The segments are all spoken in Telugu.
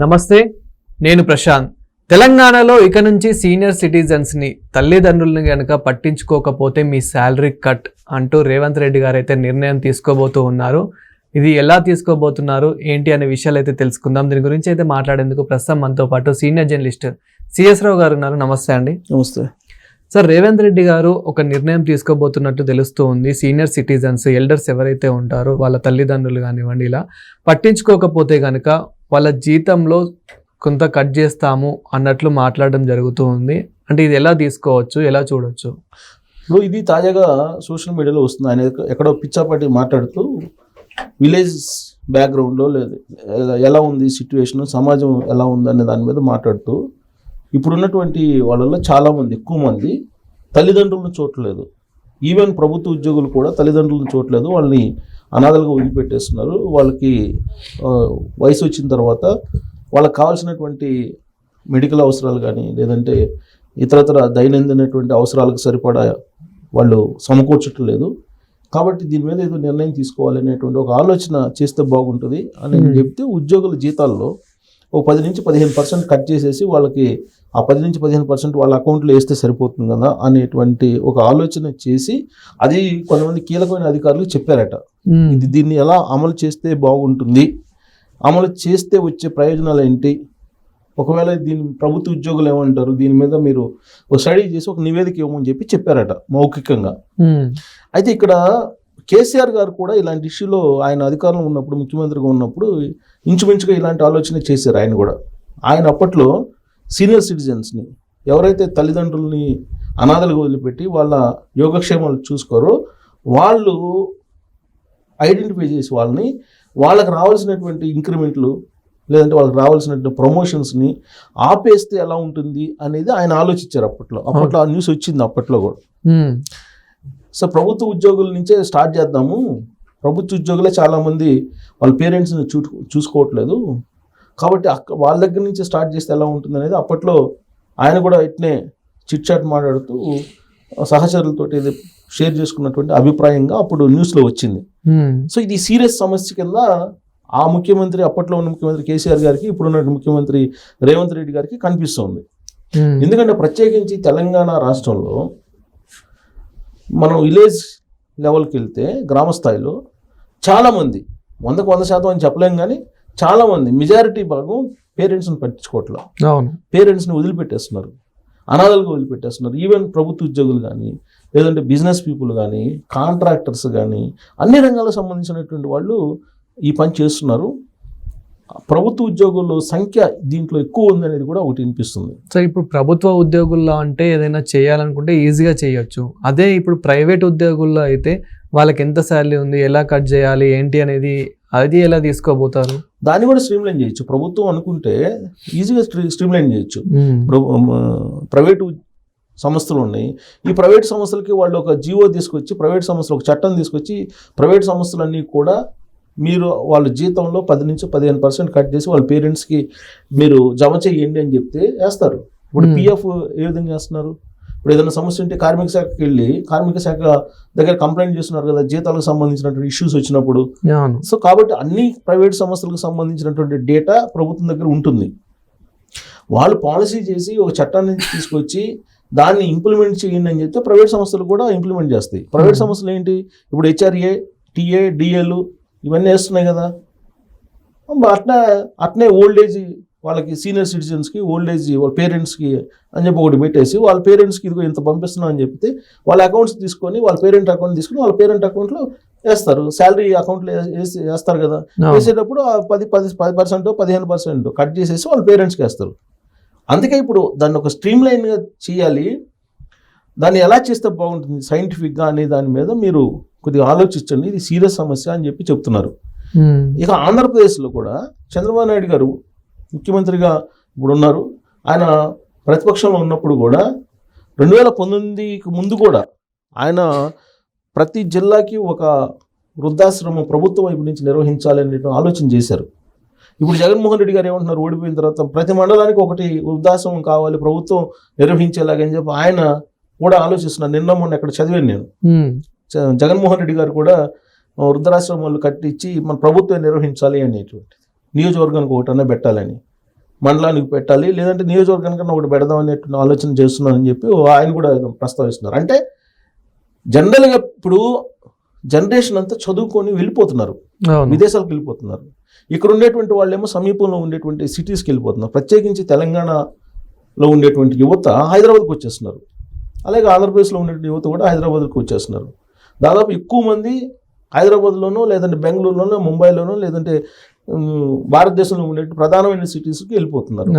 నమస్తే నేను ప్రశాంత్. తెలంగాణలో ఇక నుంచి సీనియర్ సిటిజన్స్ని తల్లిదండ్రులను గనక పట్టించుకోకపోతే మీ శాలరీ కట్ అంటూ రేవంత్ రెడ్డి గారు అయితే నిర్ణయం తీసుకోబోతూ ఉన్నారు. ఇది ఎలా తీసుకోబోతున్నారు ఏంటి అనే విషయాలు అయితే తెలుసుకుందాం. దీని గురించి అయితే మాట్లాడేందుకు ప్రస్తుతం మనతో పాటు సీనియర్ జర్నలిస్ట్ సిఎస్ రావు గారు ఉన్నారు. నమస్తే అండి. నమస్తే. సార్ రేవంత్ రెడ్డి గారు ఒక నిర్ణయం తీసుకోబోతున్నట్టు తెలుస్తూ ఉంది. సీనియర్ సిటిజన్స్ ఎల్డర్స్ ఎవరైతే ఉంటారో వాళ్ళ తల్లిదండ్రులు కానివ్వండి ఇలా పట్టించుకోకపోతే కనుక వాళ్ళ జీతంలో కొంత కట్ చేస్తాము అన్నట్లు మాట్లాడడం జరుగుతూ ఉంది. అంటే ఇది ఎలా తీసుకోవచ్చు? ఎలా చూడొచ్చు? ఇప్పుడు ఇది తాజాగా సోషల్ మీడియాలో వస్తుంది. ఆయన ఎక్కడో పిచ్చాపాటి మాట్లాడుతూ విలేజ్ బ్యాక్గ్రౌండ్లో లేదు. ఎలా- ఎలా ఉంది సిచ్యువేషన్ సమాజం ఎలా ఉంది అనే దాని మీద మాట్లాడుతూ ఇప్పుడున్నటువంటి వాళ్ళలో చాలామంది ఎక్కువ మంది తల్లిదండ్రులను చూడలేదు ఈవెన్ ప్రభుత్వ ఉద్యోగులు కూడా తల్లిదండ్రులను చూడలేదు వాళ్ళని అనాథలుగా వదిలిపెట్టేస్తున్నారు వాళ్ళకి వయసు వచ్చిన తర్వాత వాళ్ళకి కావాల్సినటువంటి మెడికల్ అవసరాలు కానీ లేదంటే ఇతరతర దైనందినటువంటి అవసరాలకు సరిపడా వాళ్ళు సమకూర్చటం లేదు కాబట్టి దీని మీద ఏదో నిర్ణయం తీసుకోవాలనేటువంటి ఒక ఆలోచన చేస్తే బాగుంటుంది అని. చెప్తే ఉద్యోగుల జీతాల్లో ఒక పది నుంచి పదిహేను పర్సెంట్ కట్ చేసేసి వాళ్ళకి ఆ పది నుంచి పదిహేను పర్సెంట్ వాళ్ళ అకౌంట్లో వేస్తే సరిపోతుంది కదా అనేటువంటి ఒక ఆలోచన చేసి అది కొంతమంది కీలకమైన అధికారులు చెప్పారట. ఇది దీన్ని ఎలా అమలు చేస్తే బాగుంటుంది? అమలు చేస్తే వచ్చే ప్రయోజనాలు ఏంటి? ఒకవేళ దీని ప్రభుత్వ ఉద్యోగులు ఏమంటారు? దీని మీద మీరు ఒక స్టడీ చేసి ఒక నివేదిక ఇవ్వమని చెప్పి చెప్పారట మౌఖికంగా. అయితే ఇక్కడ కేసీఆర్ గారు కూడా ఇలాంటి ఇష్యూలో ఆయన అధికారంలో ఉన్నప్పుడు ముఖ్యమంత్రిగా ఉన్నప్పుడు ఇంచుమించుగా ఇలాంటి ఆలోచన చేశారు ఆయన కూడా. ఆయన అప్పట్లో సీనియర్ సిటిజన్స్ని ఎవరైతే తల్లిదండ్రుల్ని అనాథలుగా వదిలిపెట్టి వాళ్ళ యోగక్షేమాలు చూసుకోరో వాళ్ళు ఐడెంటిఫై చేసి వాళ్ళని వాళ్ళకి రావాల్సినటువంటి ఇంక్రిమెంట్లు లేదంటే వాళ్ళకి రావాల్సినటువంటి ప్రమోషన్స్ని ఆపేస్తే ఎలా ఉంటుంది అనేది ఆయన ఆలోచించారు అప్పట్లో. అప్పట్లో ఆ న్యూస్ వచ్చింది అప్పట్లో కూడా. సో ప్రభుత్వ ఉద్యోగుల నుంచే స్టార్ట్ చేద్దాము ప్రభుత్వ ఉద్యోగులే చాలామంది వాళ్ళ పేరెంట్స్ని చూ చూసుకోవట్లేదు కాబట్టి అక్క వాళ్ళ దగ్గర నుంచి స్టార్ట్ చేస్తే ఎలా ఉంటుంది అనేది అప్పట్లో ఆయన కూడా ఇట్నే చిట్ చాట్ మాట్లాడుతూ సహచరులతో ఇది షేర్ చేసుకున్నటువంటి అభిప్రాయంగా అప్పుడు న్యూస్లో వచ్చింది. సో ఇది సీరియస్ సమస్య కింద ఆ ముఖ్యమంత్రి అప్పట్లో ఉన్న ముఖ్యమంత్రి కేసీఆర్ గారికి ఇప్పుడున్న ముఖ్యమంత్రి రేవంత్ రెడ్డి గారికి కనిపిస్తుంది. ఎందుకంటే ప్రత్యేకించి తెలంగాణ రాష్ట్రంలో మనం విలేజ్ లెవెల్కి వెళ్తే గ్రామ స్థాయిలో చాలామంది వందకు వంద శాతం అని చెప్పలేం కానీ చాలామంది మెజారిటీ భాగం పేరెంట్స్ని పట్టించుకోవట్లేదు అవును. పేరెంట్స్ని వదిలిపెట్టేస్తున్నారు. అనాథలుగా వదిలిపెట్టేస్తున్నారు. ఈవెన్ ప్రభుత్వ ఉద్యోగులు కానీ లేదంటే బిజినెస్ పీపుల్ కానీ కాంట్రాక్టర్స్ కానీ అన్ని రంగాలకు సంబంధించినటువంటి వాళ్ళు ఈ పని చేస్తున్నారు. ప్రభుత్వ ఉద్యోగుల సంఖ్య దీంట్లో ఎక్కువ ఉందనేది కూడా ఒకటి వినిపిస్తుంది. సో ఇప్పుడు ప్రభుత్వ ఉద్యోగుల్లో అంటే ఏదైనా చేయాలనుకుంటే ఈజీగా చేయొచ్చు. అదే ఇప్పుడు ప్రైవేట్ ఉద్యోగుల్లో అయితే వాళ్ళకి ఎంత శాలరీ ఉంది ఎలా కట్ చేయాలి ఏంటి అనేది అది ఎలా తీసుకోబోతారు? దాన్ని కూడా స్ట్రీమ్లైన్ చేయొచ్చు. ప్రభుత్వం అనుకుంటే ఈజీగా స్ట్రీమ్లైన్ చేయొచ్చు. ప్రైవేటు సంస్థలు ఉన్నాయి. ఈ ప్రైవేట్ సంస్థలకి వాళ్ళు ఒక జీవో తీసుకొచ్చి ప్రైవేట్ సంస్థలు ఒక చట్టం తీసుకొచ్చి ప్రైవేట్ సంస్థలన్నీ కూడా మీరు వాళ్ళ జీతంలో పది నుంచి పదిహేను పర్సెంట్ కట్ చేసి వాళ్ళ పేరెంట్స్కి మీరు జమ చేయండి అని చెప్తే వేస్తారు. ఇప్పుడు. పిఎఫ్ ఏ విధంగా చేస్తున్నారు? ఇప్పుడు ఏదైనా సమస్య ఉంటే కార్మిక శాఖకి వెళ్ళి కార్మిక శాఖ దగ్గర కంప్లైంట్ చేస్తున్నారు కదా జీతాలకు సంబంధించినటువంటి ఇష్యూస్ వచ్చినప్పుడు. సో కాబట్టి అన్ని ప్రైవేట్ సంస్థలకు సంబంధించినటువంటి డేటా ప్రభుత్వం దగ్గర ఉంటుంది. వాళ్ళు పాలసీ చేసి ఒక చట్టాన్ని తీసుకొచ్చి దాన్ని ఇంప్లిమెంట్ చేయండి అని చెప్తే ప్రైవేట్ సంస్థలు కూడా ఇంప్లిమెంట్ చేస్తాయి. ప్రైవేట్. సంస్థలు ఏంటి? ఇప్పుడు హెచ్ఆర్ఏ టీఏ డిఎల్ ఇవన్నీ వేస్తున్నాయి కదా. అట్లా అట్నే ఓల్డ్ ఏజ్ వాళ్ళకి సీనియర్ సిటిజన్స్కి ఓల్డ్ ఏజ్ వాళ్ళ పేరెంట్స్కి అని చెప్పి ఒకటి పెట్టేసి వాళ్ళ పేరెంట్స్కి ఇదిగో ఇంత పంపిస్తున్నాం అని చెప్తే వాళ్ళ అకౌంట్స్ తీసుకొని వాళ్ళ పేరెంట్ అకౌంట్ తీసుకొని వాళ్ళ పేరెంట్ అకౌంట్లో వేస్తారు. శాలరీ అకౌంట్లో వేసి వేస్తారు కదా. వేసేటప్పుడు పది పది పది పర్సెంట్ పదిహేను పర్సెంట్ కట్ చేసేసి వాళ్ళ పేరెంట్స్కి వేస్తారు. అందుకే ఇప్పుడు దాన్ని ఒక స్ట్రీమ్ లైన్గా చేయాలి. దాన్ని ఎలా చేస్తే బాగుంటుంది? సైంటిఫిక్గా అనే దాని మీద మీరు కొద్దిగా ఆలోచించండి ఇది సీరియస్ సమస్య అని చెప్పి చెప్తున్నారు. ఇక ఆంధ్రప్రదేశ్లో కూడా చంద్రబాబు నాయుడు గారు ముఖ్యమంత్రిగా ఇప్పుడు ఉన్నారు ఆయన ప్రతిపక్షంలో ఉన్నప్పుడు కూడా రెండు వేల పంతొమ్మిదికి ముందు కూడా ఆయన ప్రతి జిల్లాకి ఒక వృద్ధాశ్రమం ప్రభుత్వం వైపు నుంచి నిర్వహించాలనే ఆలోచన చేశారు. ఇప్పుడు జగన్మోహన్ రెడ్డి గారు ఏమంటున్నారు ఓడిపోయిన తర్వాత ప్రతి మండలానికి ఒకటి వృద్ధాశ్రమం కావాలి ప్రభుత్వం నిర్వహించేలాగని చెప్పి ఆయన కూడా ఆలోచిస్తున్నారు. నిన్న మొన్న ఎక్కడ చదివాను నేను. జగన్మోహన్ రెడ్డి గారు కూడా వృద్ధాశ్రమాలు కట్టించి మన ప్రభుత్వం నిర్వహించాలి అనేటువంటిది. నియోజకవర్గానికి ఒకటన్నా పెట్టాలని. మండలానికి పెట్టాలి లేదంటే నియోజకవర్గానికన్నా ఒకటి పెడదాం అనేటువంటి ఆలోచన చేస్తున్నానని చెప్పి ఆయన కూడా ప్రస్తావిస్తున్నారు. అంటే జనరల్గా ఇప్పుడు జనరేషన్ అంతా చదువుకొని వెళ్ళిపోతున్నారు. విదేశాలకు వెళ్ళిపోతున్నారు. ఇక్కడ ఉండేటువంటి వాళ్ళేమో సమీపంలో ఉండేటువంటి సిటీస్కి వెళ్ళిపోతున్నారు. ప్రత్యేకించి తెలంగాణలో ఉండేటువంటి యువత హైదరాబాద్కి వచ్చేస్తున్నారు. అలాగే ఆంధ్రప్రదేశ్లో ఉండేటువంటి యువత కూడా హైదరాబాద్కి వచ్చేస్తున్నారు. దాదాపు ఎక్కువ మంది హైదరాబాద్లోనో లేదంటే బెంగళూరులోనో ముంబైలోనో లేదంటే భారతదేశంలో ఉండే ప్రధానమైన సిటీస్కి వెళ్ళిపోతున్నారు.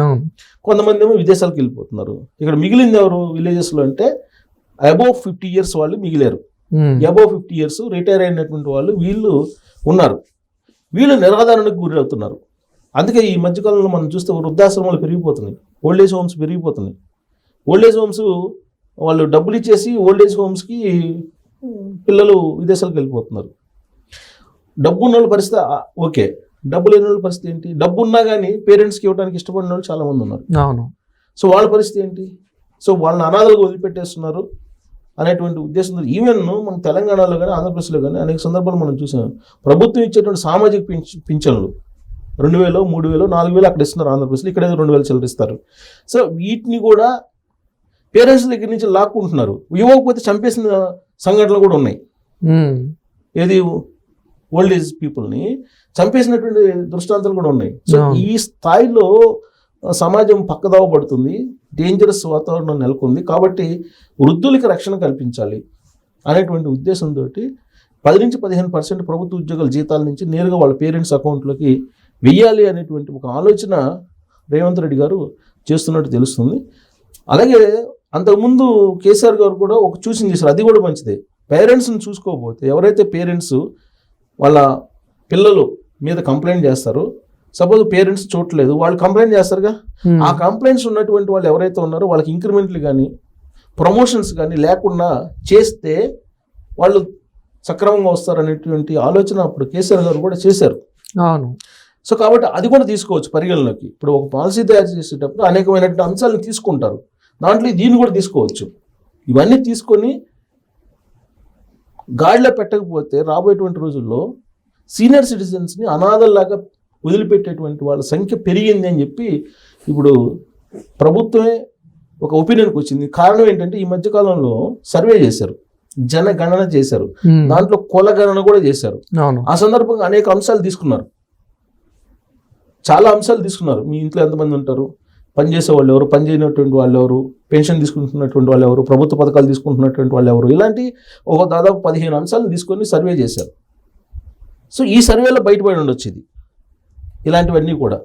కొంతమంది ఏమో విదేశాలకు వెళ్ళిపోతున్నారు. ఇక్కడ మిగిలింది ఎవరు విలేజెస్లో అంటే అబోవ్ ఫిఫ్టీ ఇయర్స్ వాళ్ళు మిగిలారు. అబౌవ్ ఫిఫ్టీ ఇయర్స్ రిటైర్ అయినటువంటి వాళ్ళు వీళ్ళు ఉన్నారు. వీళ్ళు నిరాధారణకు గురి అవుతున్నారు అందుకే ఈ మధ్యకాలంలో మనం చూస్తే వృద్ధాశ్రమాలు పెరిగిపోతున్నాయి. ఓల్డ్ ఏజ్ హోమ్స్ పెరిగిపోతున్నాయి. ఓల్డ్ ఏజ్ హోమ్స్ వాళ్ళు డబ్బులు ఇచ్చేసి ఓల్డ్ ఏజ్ హోమ్స్కి పిల్లలు విదేశాలకు వెళ్ళిపోతున్నారు. డబ్బు ఉన్న వాళ్ళ పరిస్థితి ఓకే. డబ్బు లేని వాళ్ళ పరిస్థితి ఏంటి? డబ్బు ఉన్నా కానీ పేరెంట్స్కి ఇవ్వడానికి ఇష్టపడిన వాళ్ళు చాలామంది ఉన్నారు. అవును. సో వాళ్ళ పరిస్థితి ఏంటి? సో వాళ్ళని అనాథలుగా వదిలిపెట్టేస్తున్నారు అనేటువంటి ఉద్దేశంతో ఈవెన్ మన తెలంగాణలో కానీ ఆంధ్రప్రదేశ్లో కానీ అనేక సందర్భాలు మనం చూసాం. ప్రభుత్వం ఇచ్చేటువంటి సామాజిక పింఛ పింఛన్లు రెండు వేలు మూడు వేలు నాలుగు వేలు అక్కడ ఇస్తున్నారు ఆంధ్రప్రదేశ్లో. ఇక్కడ ఏదో రెండు వేలు చెల్లిస్తారు. సో వీటిని కూడా పేరెంట్స్ దగ్గర నుంచి లాక్కుంటున్నారు. ఇవ్వకపోతే చంపేసిన సంఘటనలు కూడా ఉన్నాయి. ఏది ఓల్డ్ ఏజ్ పీపుల్ని చంపేసినటువంటి దృష్టాంతాలు కూడా ఉన్నాయి సో. ఈ స్థాయిలో సమాజం పక్కదావ పడుతుంది డేంజరస్ వాతావరణం నెలకొంది కాబట్టి వృద్ధులకి రక్షణ కల్పించాలి అనేటువంటి ఉద్దేశంతో పది నుంచి పదిహేను పర్సెంట్ ప్రభుత్వ ఉద్యోగుల జీతాల నుంచి నేరుగా వాళ్ళ పేరెంట్స్ అకౌంట్లోకి వెయ్యాలి అనేటువంటి ఒక ఆలోచన రేవంత్ రెడ్డి గారు చేస్తున్నట్టు తెలుస్తుంది అలాగే అంతకుముందు కేసీఆర్ గారు కూడా ఒక చూసింగ్ చేశారు. అది కూడా మంచిదే. పేరెంట్స్ని చూసుకోకపోతే ఎవరైతే పేరెంట్స్ వాళ్ళ పిల్లలు మీద కంప్లైంట్ చేస్తారో సపోజ్ పేరెంట్స్ చూడలేదు వాళ్ళు కంప్లైంట్ చేస్తారుగా. ఆ కంప్లైంట్స్ ఉన్నటువంటి వాళ్ళు ఎవరైతే ఉన్నారో వాళ్ళకి ఇంక్రిమెంట్లు కానీ ప్రమోషన్స్ కానీ లేకుండా చేస్తే వాళ్ళు సక్రమంగా వస్తారనేటువంటి ఆలోచన అప్పుడు కేసీఆర్ గారు కూడా చేశారు. అవును. సో కాబట్టి అది కూడా తీసుకోవచ్చు పరిగణలోకి. ఇప్పుడు ఒక పాలసీ తయారు చేసేటప్పుడు అనేకమైనటువంటి అంశాలను తీసుకుంటారు. దాంట్లో దీన్ని కూడా తీసుకోవచ్చు. ఇవన్నీ తీసుకొని గాడిలో పెట్టకపోతే రాబోయేటువంటి రోజుల్లో సీనియర్ సిటిజన్స్ని అనాథల్లాగా వదిలిపెట్టేటువంటి వాళ్ళ సంఖ్య పెరిగింది అని చెప్పి ఇప్పుడు ప్రభుత్వమే ఒక ఒపీనియన్కి వచ్చింది. కారణం ఏంటంటే ఈ మధ్యకాలంలో సర్వే చేశారు. జనగణన చేశారు. దాంట్లో కుల గణన కూడా చేశారు. ఆ సందర్భంగా అనేక అంశాలు తీసుకున్నారు. చాలా అంశాలు తీసుకున్నారు. మీ ఇంట్లో ఎంతమంది ఉంటారు? పనిచేసే వాళ్ళు ఎవరు? పని చేయనటువంటి వాళ్ళు ఎవరు? పెన్షన్ తీసుకుంటున్నటువంటి వాళ్ళు ఎవరు? ప్రభుత్వ పథకాలు తీసుకుంటున్నటువంటి వాళ్ళు ఎవరు? ఇలాంటి ఒక దాదాపు పదిహేను అంశాలను తీసుకొని సర్వే చేశారు. సో ఈ సర్వేలో బయటపడి ఉండొచ్చు ఇది. ఇలాంటివన్నీ కూడా.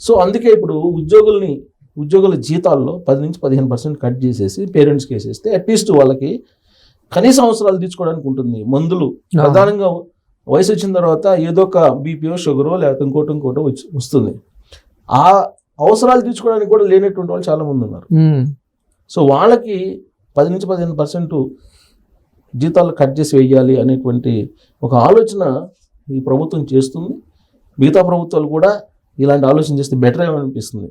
సో అందుకే ఇప్పుడు ఉద్యోగుల్ని ఉద్యోగుల జీతాల్లో పది నుంచి పదిహేను పర్సెంట్ కట్ చేసేసి పేరెంట్స్కి వేసేస్తే అట్లీస్ట్ వాళ్ళకి కనీస అవసరాలు తీర్చుకోవడానికి ఉంటుంది. మందులు. ప్రధానంగా వయసు వచ్చిన తర్వాత ఏదో ఒక బీపీఓ షుగరో లేకపోతే ఇంకోటి ఇంకోటో వచ్చి వస్తుంది. ఆ అవసరాలు తీర్చుకోవడానికి కూడా లేనటువంటి వాళ్ళు చాలామంది ఉన్నారు. సో వాళ్ళకి పది నుంచి పదిహేను పర్సెంట్ జీతాలు కట్ చేసి వేయాలి అనేటువంటి ఒక ఆలోచన ఈ ప్రభుత్వం చేస్తుంది. మిగతా ప్రభుత్వాలు కూడా ఇలాంటి ఆలోచన చేస్తే బెటర్ ఏమనిపిస్తుంది?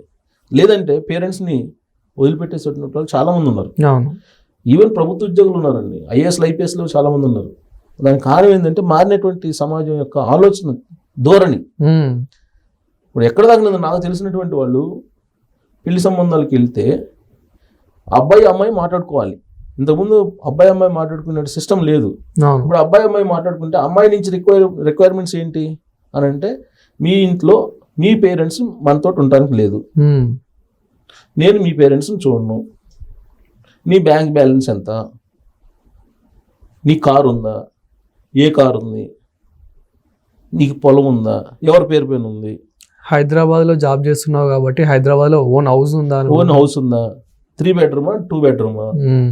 లేదంటే పేరెంట్స్ని వదిలిపెట్టేసేటువంటి వాళ్ళు చాలామంది ఉన్నారు. ఈవెన్ ప్రభుత్వ ఉద్యోగులు ఉన్నారండి. ఐఏఎస్లు ఐపీఎస్లు చాలామంది ఉన్నారు. దానికి కారణం ఏంటంటే మారినటువంటి సమాజం యొక్క ఆలోచన ధోరణి. ఇప్పుడు ఎక్కడ ఉందో నాకు తెలిసినటువంటి వాళ్ళు పెళ్ళి సంబంధాలకు వెళ్తే అబ్బాయి అమ్మాయి మాట్లాడుకోవాలి. ఇంతకుముందు అబ్బాయి అమ్మాయి మాట్లాడుకునే సిస్టమ్ లేదు. ఇప్పుడు అబ్బాయి అమ్మాయి మాట్లాడుకుంటే అమ్మాయి నుంచి రిక్వైర్ రిక్వైర్మెంట్స్ ఏంటి? అని అంటే మీ ఇంట్లో మీ పేరెంట్స్ మనతో ఉండడానికి లేదు. నేను మీ పేరెంట్స్ని చూడను. నీ బ్యాంక్ బ్యాలెన్స్ ఎంత? నీ కారు ఉందా? ఏ కారు ఉంది? నీకు పొలం ఉందా? ఎవరి పేరు పైన ఉంది? హైదరాబాద్లో జాబ్ చేస్తున్నావు కాబట్టి హైదరాబాద్లో ఓన్ హౌస్ ఉందా ఓన్ హౌస్ ఉందా? త్రీ బెడ్రూమా టూ బెడ్రూమా.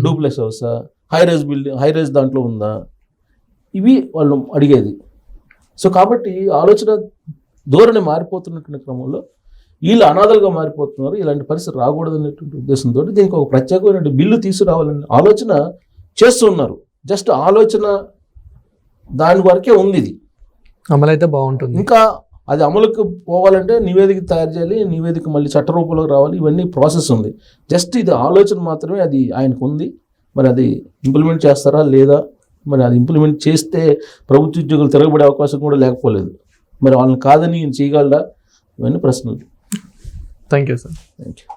డూప్లెక్స్ హౌసా high rise building high rise దాంట్లో ఉందా? ఇవి వాళ్ళు అడిగేది. సో కాబట్టి ఆలోచన ధోరణి మారిపోతున్నటువంటి క్రమంలో వీళ్ళు అనాథలుగా మారిపోతున్నారు. ఇలాంటి పరిస్థితి రాకూడదు అనేటువంటి ఉద్దేశంతో దీనికి ఒక ప్రత్యేకమైన బిల్లు తీసుకురావాలని ఆలోచన చేస్తున్నారు జస్ట్ ఆలోచన దాని వరకే ఉంది ఇది. అమలైతే బాగుంటుంది. ఇంకా అది అమలుకు పోవాలంటే నివేదిక తయారు చేయాలి నివేదిక మళ్ళీ చట్ట రూపంలోకి రావాలి ఇవన్నీ ప్రాసెస్ ఉంది. జస్ట్ ఇది ఆలోచన మాత్రమే అది ఆయనకు ఉంది. మరి అది ఇంప్లిమెంట్ చేస్తారా లేదా? మరి అది ఇంప్లిమెంట్ చేస్తే ప్రభుత్వ ఉద్యోగులు తిరగబడే అవకాశం కూడా లేకపోలేదు. మరి వాళ్ళని కాదని ఈయన చేయగలరా ఇవన్నీ ప్రశ్నలు. Thank you sir thank you